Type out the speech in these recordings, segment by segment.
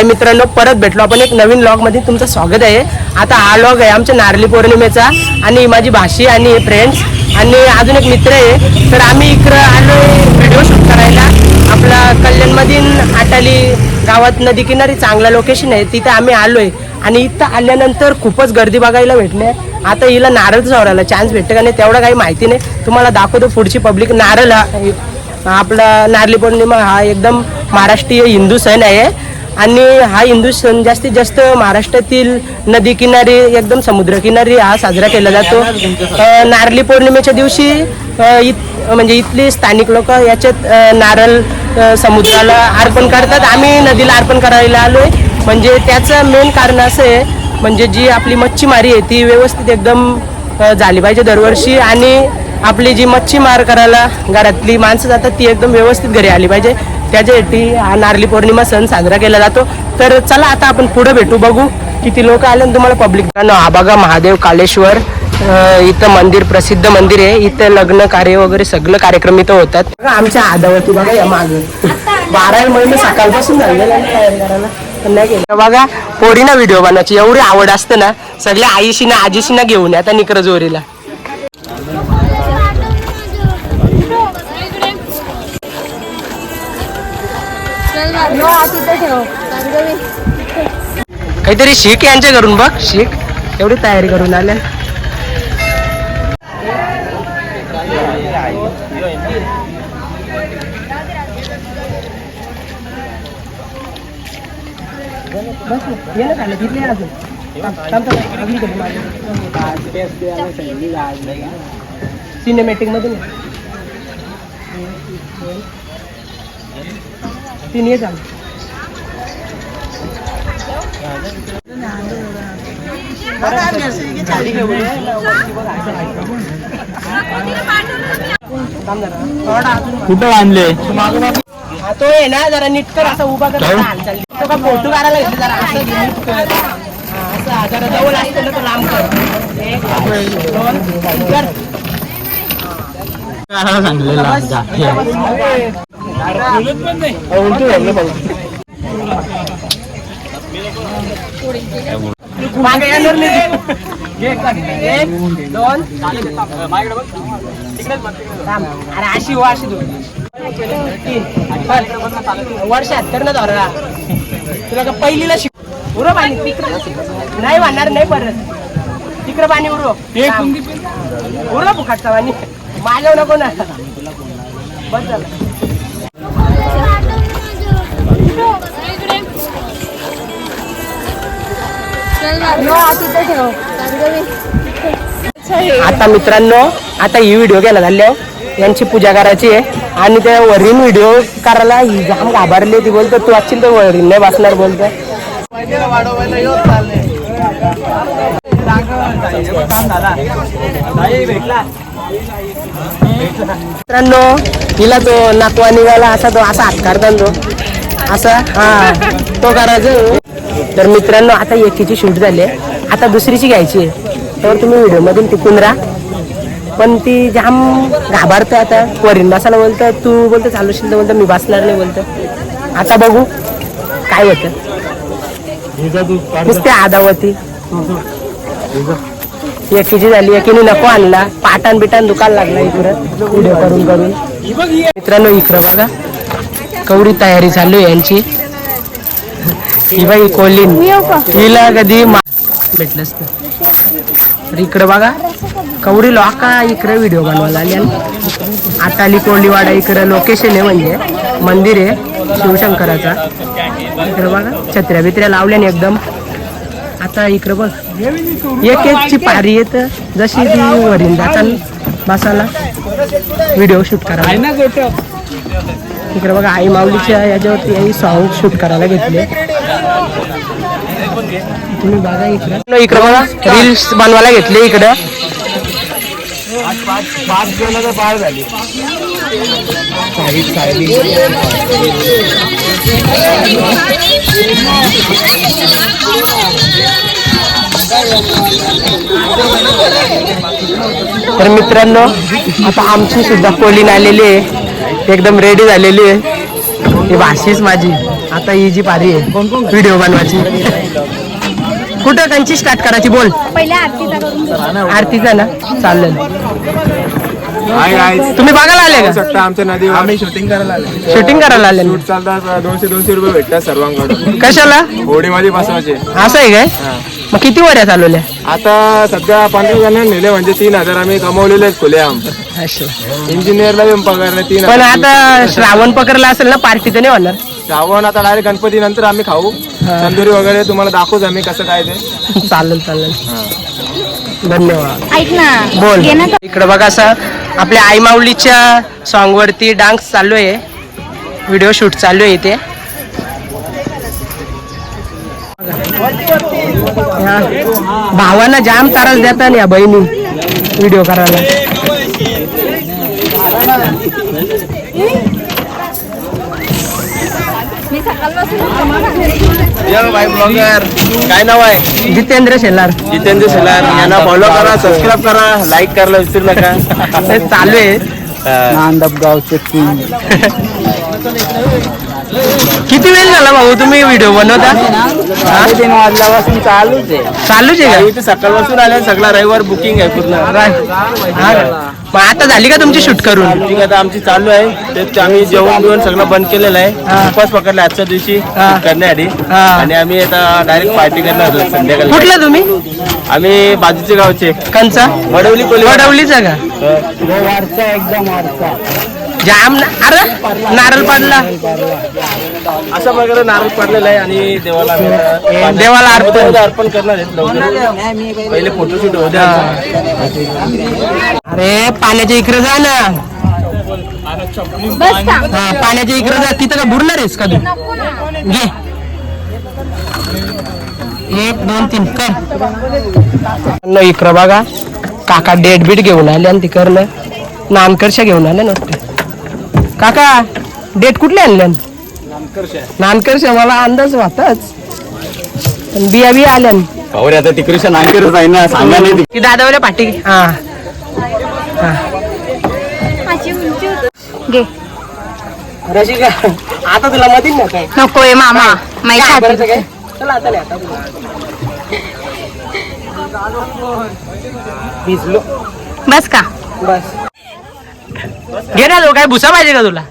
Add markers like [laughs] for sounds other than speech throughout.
हाय मित्रांनो परत भेटलो. आपण एक नवीन लॉगमध्ये तुमचं स्वागत आहे. आता हा लॉग आहे आमच्या नारळी पौर्णिमेचा आणि माझी भाषी आणि फ्रेंड्स आणि अजून एक मित्र आहे. तर आम्ही इकडं आलो व्हिडिओ शूट करायला. आपला कल्याणमधील आटाली गावात नदी किनारी चांगला लोकेशन आहे. तिथं आम्ही आलोय. आणि इथं आल्यानंतर खूपच गर्दी बघायला भेटले आता हिला नारळ चौरायला चान्स भेटतं का नाही तेवढं काही माहिती नाही. तुम्हाला दाखवतो पुढची पब्लिक नारळ हा- आपला नारळी पौर्णिमा हा एकदम महाराष्ट्रीय हिंदू सण आहे. आणि हा हिंदू सण जास्तीत जास्त महाराष्ट्रातील नदी किनारी एकदम समुद्रकिनारी हा साजरा केला जातो. नारळी पौर्णिमेच्या दिवशी इत म्हणजे इथली स्थानिक लोक याच्यात नारळ समुद्राला अर्पण करतात. आम्ही नदीला अर्पण करायला आलोय. म्हणजे त्याचं मेन कारण असं आहे म्हणजे जी आपली मच्छीमारी आहे ती व्यवस्थित एकदम झाली पाहिजे दरवर्षी. आणि आपली जी मच्छीमार करायला घरातली माणसं जातात ती एकदम व्यवस्थित घरी आली पाहिजे. त्याच्यासाठी हा नारळी पौर्णिमा सण साजरा केला जातो. तर चला आता आपण पुढे भेटू बघू किती लोक आले आणि तुम्हाला पब्लिक हा बघा महादेव कालेश्वर इथं मंदिर प्रसिद्ध मंदिर आहे. इथं लग्न कार्य वगैरे सगळं कार्यक्रम इथं होतात. आमच्या आदावरती बघा या मागे. बारा महिने सकाळपासून बघा पोरी ना बघा पोरीना व्हिडिओ बनवायची. एवढी आवड असते ना सगळ्या आईशी ना आजीशी ना घेऊन आता निकरजोरीला काहीतरी शीख यांच्या घरून बघ शीख. एवढी तयारी करून आल्या. सिनेमॅटिक मधून. तीन ये झालं कुठं हा, तो आहे ना जरा नीट कर असं उभा कर असा हालचाल तो का फोटो काढायला घेतले जरा असं नीट कर. हा, असं हा, जरा जवळ असतं ना तो लांब कर. एक दोन तीन कर सांगलेला मागे येणार अरे अशी हो अशी दोन तीन बरं. वर्षात कर ना धरला तुला का पहिलीला शिक उरो पाणी तिकडं नाही म्हणणार नाही परत तिकडं पाणी उरो उरो फुकाटचा पाणी माझ्या नको ना बस झालं आता मित्रांनो आता ही व्हिडिओ गेला झाले यांची पूजा करायची आहे. आणि त्या वरील व्हिडिओ करायला ही जाम घाबरली ती बोलतो. तू अच्छी तर वरीन नाही बसणार बोलतो. मित्रांनो हिला तो नाकवा निघाला असा तो असा हात काढता तो असा? हा. तो करायचं तर मित्रांनो आता एकीची शूट झाली आहे. आता दुसरीची घ्यायची आहे. तर तुम्ही व्हिडिओ मधून टिकून राहा. पण ती जाम घाबरतो आता. वरीन बसायला बोलतं तू बोलतो चालू तर बोलतं मी बसणार नाही बोलतो. आता बघू काय होतं. नुसते आदावती एकीची झाली एकीने नको आणला. पाटान बिटान दुकान लागला इकडं. व्हिडिओ करून करून मित्रांनो इकडं बघा. कवडी तयारी चालू आहे यांची. ही बाई कोलीन. हिला कधी भेटल भेटलंच तर इकडं बघा कवडी लोका इकडे व्हिडिओ बनवायला आली आटाली कोंडीवाडा इकडं लोकेशन आहे म्हणजे मंदिर आहे शिवशंकराचा. इकडे बघा छत्र्या बित्र्या लावल्याने एकदम. आता इकडं बघ एक एकची पारी येत. जशी ती वरील जाताल बसाला व्हिडिओ शूट करा इकडे बघा आई माऊलीच्या याच्यावरती आई सॉंग शूट करायला घेतले. तुम्ही बघा इकडं. इकडे बघा. रील्स बनवायला घेतले इकडं. तर मित्रांनो आता आमची सुद्धा कोलीन आलेली आहे. एकदम रेडी झालेली आहे. ही भाषीच माझी. आता ही जी पारी आहे. व्हिडिओ बनवायची. कुठं कंची स्टार्ट करायची बोल. पहिल्या आरतीचा ना? चालेल. तुम्ही बघायला आले का? शकता आमच्या नदी आम्ही शूटिंग करायला आले. शूटिंग करायला आले? शूट चालतात दोनशे दोनशे रुपये भेटतात सर्वांकडून. कशाला? होडीमध्ये बसवायचे. असं आहे काय? मग किती वऱ्या चालवल्या? आता सध्या पंधरा जणांनी नेले म्हणजे तीन हजार आम्ही कमवलेले आहेत खुले आम. इंजिनियरला पण पगार नाही तीन पण हजार. आता श्रावण पकडला असेल ना पार्टी तर नाही होणार. श्रावण आता डायरेक्ट गणपती नंतर आम्ही खाऊ. तंदुरी वगैरे तुम्हाला दाखवूच आम्ही कसं काय ते. चालेल चालेल. धन्यवाद. ऐक ना बोल. ना इकडे बघा असं आपल्या आई माऊलीच्या सॉन्ग वरती डान्स चालू आहे. व्हिडिओ शूट चालू आहे इथे. ह्या भावांना जाम त्रास देतात या बहिणी व्हिडिओ करायला. मी सकाळपासून ब्लॉगर काय नाव आहे? जितेंद्र शेलार. जितेंद्र शेलार. यांना फॉलो करा सबस्क्राईब करा लाईक करायला विसरू नका. हे चालू आहे. [laughs] किती वेळ झाला भाऊ तुम्ही व्हिडिओ बनवता? हा? तीन वाजल्यापासून चालूच आहे. चालूच आहे इथे सकाळपासून आले सगळा रविवार बुकिंग आहे पूर्ण. हा का? मग आता झाली का तुमची शूट करून? बुकिंग आता आमची चालू आहे. तेच आम्ही जेवण बिवण सगळं बंद केलेलं आहे. हा. उपवास पकडला आजच्या दिवशी. करण्यासाठी हा. आणि आम्ही आता डायरेक्ट पार्टी करणार आहोत संध्याकाळी. कुठलं तुम्ही? आम्ही बाजूचे गावचे. कंचा वडवली कोली वडवलीचा का? जाम ना अरे नारळ पाडला. अशा प्रकारे नारळ पडलेला आहे आणि देवाला देवाला अर्पण. अर्पण करणार आहेत लवकर. पहिले फोटोशूट होते अरे पाण्याच्या इकडे जा ना. हा पाण्याच्या इकडे जा. तिथं का बुडणार आहेस का तू? घे. एक दोन तीन कर. न इकडं बघा. काका डेट बीट घेऊन आले आणि तिकडनं नानकरशा घेऊन आले ना वाटतं. काका डेट कुठले आणले? नानकरशा. मला अंदाज होताच पण बिया बिया आल्या. आता आहे ना सांगा नाही ती. दादावाल्या पाठी. हा. घे. रशिका आता तुला मधील ना काय? नकोय मामा माहिती काय काय? चला आता नाही आता. भिजलो. बस का? बस. घे ना तो काय भुसा पाहिजे का तुला?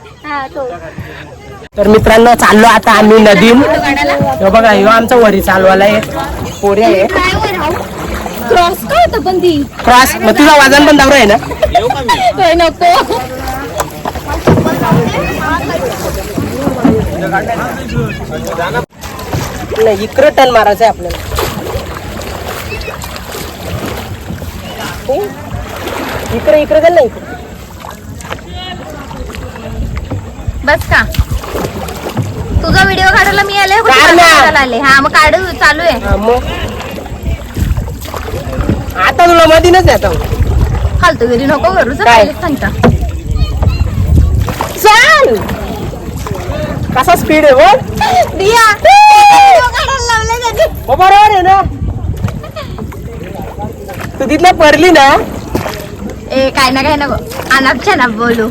तर मित्रांनो चाललो आता आम्ही ह्यो बघा ह्यो आमचा वरी चालवाला आहे पोरी आहे. क्रॉस का होतं पण ती? क्रॉस मग तुझा वजन पण दावर आहे ना? नको. नाही इकडे टन मारायचं आहे आपल्याला. हो? इकडे इकडे चल ना इकडे. बस का? तुझा व्हिडिओ काढायला मी आले ना. आले? हा मग काढू चालू आहे. मग? आता तुला मधीनच आता. फालतू घरी नको करू सांगता चाल! कसा स्पीड आहे बोल दिया. हो बरोबर आहे ना? तू तिथला पडली ना? ए काय ना काय नको अनाप छानाप बोलू.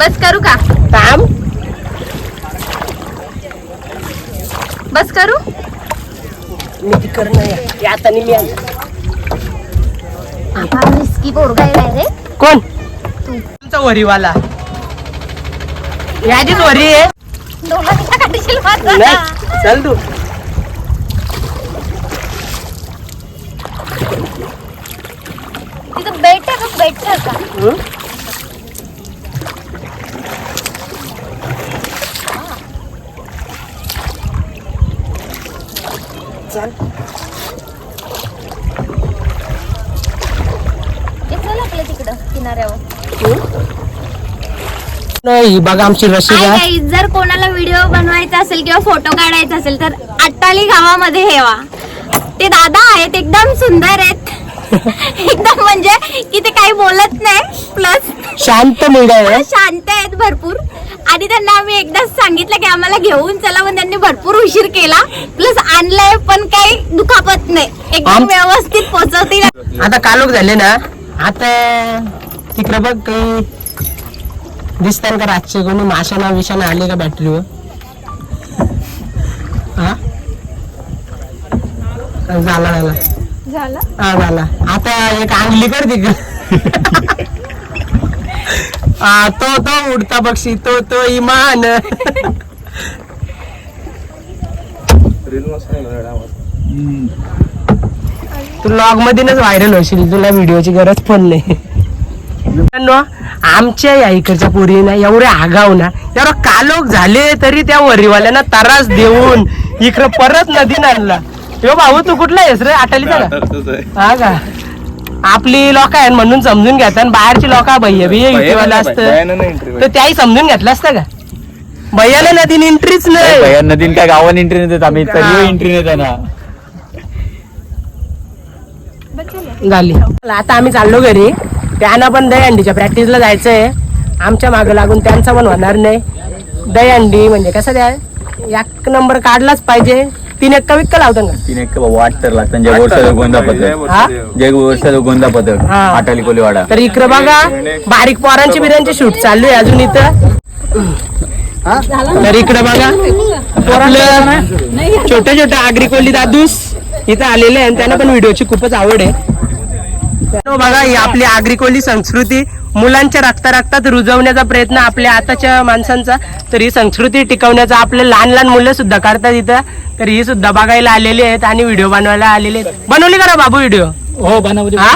बस करू का? थांब बस करू? मी या आता मी आलो. आपण रिस्की पोरगा आहे रे. कोण? तुमचा वरीवाला. याचीच वरी आहे. दोघांना काढशील माझा. नाही चल तू. तिथं बेट आहे का बेट आहे का हं? चल. तिकडं किनाऱ्यावर. नाही ही बघा आमची आई, जर कोणाला व्हिडिओ बनवायचा असेल किंवा फोटो काढायचा असेल तर अट्टाली गावामध्ये हेवा ते दादा आहेत एकदम सुंदर आहेत. एकदम म्हणजे की ते काही बोलत नाही प्लस शांत मुलगा आहे. शांत आहेत भरपूर. आणि त्यांना आम्ही एकदाच सांगितलं की आम्हाला घेऊन चला पण त्यांनी भरपूर उशीर केला. प्लस आणलंय पण काही दुखापत नाही. एकदम आम- व्यवस्थित पोहोचवतील आता कालोख झाले ना आता तिकडे बघ काही दिसतात का रातचे कोणी माशाना विषाना आले का बॅटरीवर हा? झाला झाला. झाला? हा झाला. आता एक अंगली कर ती हा तो तो उडता पक्षी तो तो इमान. तू लॉग मधूनच व्हायरल होशील तुला व्हिडिओची गरज पण नाही. आमच्या या इकडच्या पोरी ना एवढे आगाव ना एवढं कालोख झाले तरी त्या वरीवाल्यांना त्रास देऊन इकडं परत नदीन आणला यो भाऊ तू कुठला आहेस रे? आटालीचा का हा का? आपली लोक आहे म्हणून समजून घेतात आणि बाहेरची लोक भैया बिया युटीवाला असतं. तर त्याही समजून घेतलं असतं का? भैयाला नदीन एंट्रीच नाही. भैया नदीन काय गावात एंट्री नाही देत आम्ही. तरी एंट्री नाही ना झाली. आता आम्ही चाललो घरी. त्यांना पण दहीहंडीच्या प्रॅक्टिसला जायचंय. आमच्या मागं लागून त्यांचा पण होणार नाही. दहीहंडी म्हणजे कसं त्या एक नंबर काढलाच पाहिजे. तीन एक्का विक्का लावतात का तीन एक बाबा आठ तर लागतात जय गोरसा गोंदा पथक हा जय गोंदा पथक हा. आटाली कोलीवाडा. तर इकडं बघा बारीक पोरांची बिरांची शूट चालू आहे अजून इथं. तर इकडं बघा आपलं छोटे छोटे आगरी कोल्ली दादूस इथं आलेले आहे आणि त्यांना पण व्हिडिओची खूपच आवड आहे. बघा ही आपली आगरी कोल्ली संस्कृती. मुलांच्या रक्ता रक्तात रुजवण्याचा प्रयत्न आपल्या आताच्या माणसांचा तर ही संस्कृती टिकवण्याचा आपले लहान लहान मुलं सुद्धा करतात इथं. तर ही सुद्धा बघायला आलेली आहेत आणि व्हिडिओ बनवायला आलेले आहेत. बनवली का रे बाबू व्हिडिओ? हो बनवते हा?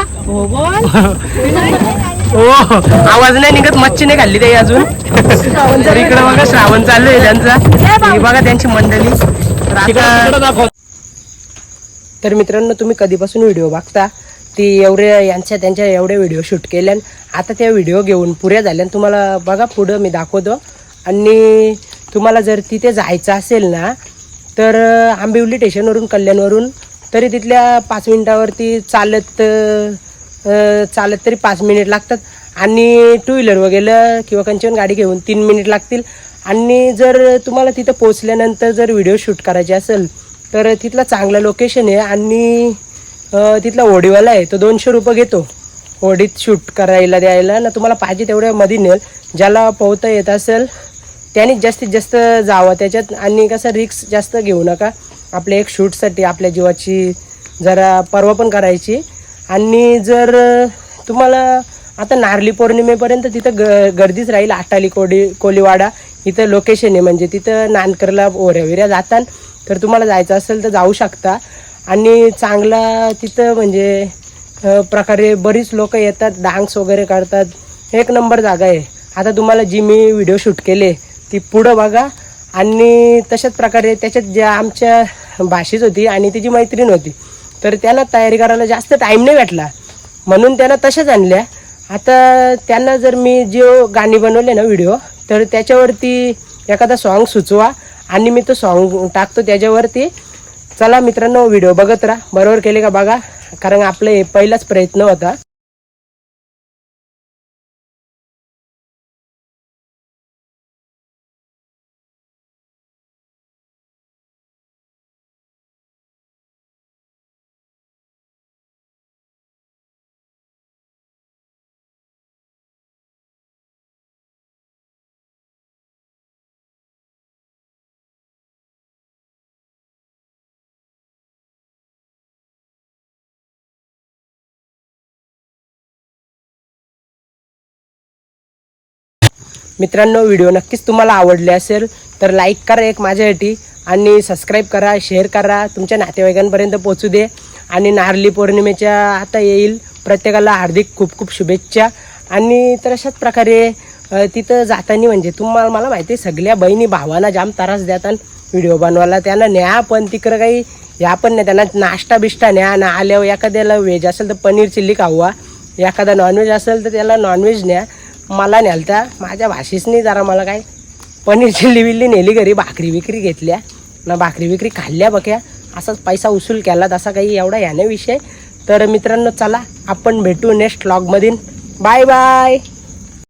हो आवाज नाही निघत मच्छी नाही खाल्ली ते अजून. तर इकडे बघा श्रावण चालू आहे त्यांचा. ही बघा त्यांची मंडळी. तर मित्रांनो तुम्ही कधीपासून व्हिडिओ बघता? ती एवढे यांच्या त्यांच्या एवढे व्हिडिओ शूट केल्यान आता त्या व्हिडिओ घेऊन पुऱ्या झाल्या. तुम्हाला बघा पुढं मी दाखवतो. आणि तुम्हाला जर तिथे जायचं असेल ना तर आंबिवली स्टेशनवरून कल्याणवरून तरी तिथल्या पाच मिनिटावरती चालत चालत तरी पाच मिनिट लागतात. आणि टू व्हीलर वगैरे किंवा कंचन गाडी घेऊन तीन मिनिट लागतील. आणि जर तुम्हाला तिथं पोचल्यानंतर जर व्हिडिओ शूट करायचे असेल तर तिथलं चांगलं लोकेशन आहे. आणि तिथला होडीवाला आहे तो दोनशे रुपये घेतो. होडीत शूट करायला द्यायला ना तुम्हाला पाहिजे तेवढ्या मध्ये नेल ज्याला पोहता येत असेल त्यानेच जास्तीत जास्त जावं त्याच्यात आणि कसं रिक्स जास्त घेऊ नका. आपल्या एक शूटसाठी आपल्या जीवाची जरा पर्वा पण करायची. आणि जर तुम्हाला आता नारली पौर्णिमेपर्यंत तिथं ग गर्दीच राहील आटाली कोडी कोलीवाडा इथं लोकेशन आहे म्हणजे तिथं नानकरला ओऱ्या विऱ्या जातात. तर तुम्हाला जायचं असेल तर जाऊ शकता. आणि चांगला तिथं म्हणजे प्रकारे बरीच लोक येतात डान्स वगैरे करतात एक नंबर जागा आहे. आता तुम्हाला जी मी व्हिडिओ शूट केले ती पुढं बघा. आणि तशाच प्रकारे त्याच्यात ज्या आमच्या भाषेत होती आणि तिची मैत्रीण होती तर त्यांना तयारी करायला जास्त टाईम नाही भेटला. म्हणून त्यांना तशाच आणल्या. आता त्यांना जर मी जो गाणी बनवले ना व्हिडिओ तर त्याच्यावरती एखादा सॉन्ग सुचवा. आणि मी तो सॉन्ग टाकतो त्याच्यावरती. चला मित्रांनो व्हिडिओ बघत राहा. बरोबर केले का बघा? कारण आपलं हे पहिलाच प्रयत्न होता. मित्रांनो व्हिडिओ नक्कीच तुम्हाला आवडले असेल तर लाईक करा एक माझ्यासाठी आणि सबस्क्राईब करा शेअर करा. तुमच्या नातेवाईकांपर्यंत पोचू दे आणि नारली पौर्णिमेच्या आता येईल. प्रत्येकाला हार्दिक खूप खूप शुभेच्छा. आणि तर अशाच प्रकारे तिथं जाताना म्हणजे तुम्हाला मला माहिती आहे सगळ्या बहिणी भावांना जाम त्रास देतात. व्हिडिओ बनवायला त्यांना न्या पण तिकडं काही या पण नाही. त्यांना नाश्ता बिष्टा न्या ना आल्यावर एखाद्याला व्हेज असेल तर पनीर चिल्ली खावा एखादा नॉनव्हेज असेल तर त्याला नॉनव्हेज न्या. मला नेलता माझ्या भाषेसनी जरा मला काय पनीर चिल्ली बिल्ली नेली घरी भाकरी विक्री घेतल्या. ना भाकरी विक्री खाल्ल्या बघ्या असाच पैसा उसूल केला तसा काही एवढा याने विषय. तर मित्रांनो चला आपण भेटू नेक्स्ट व्लॉगमधील बाय बाय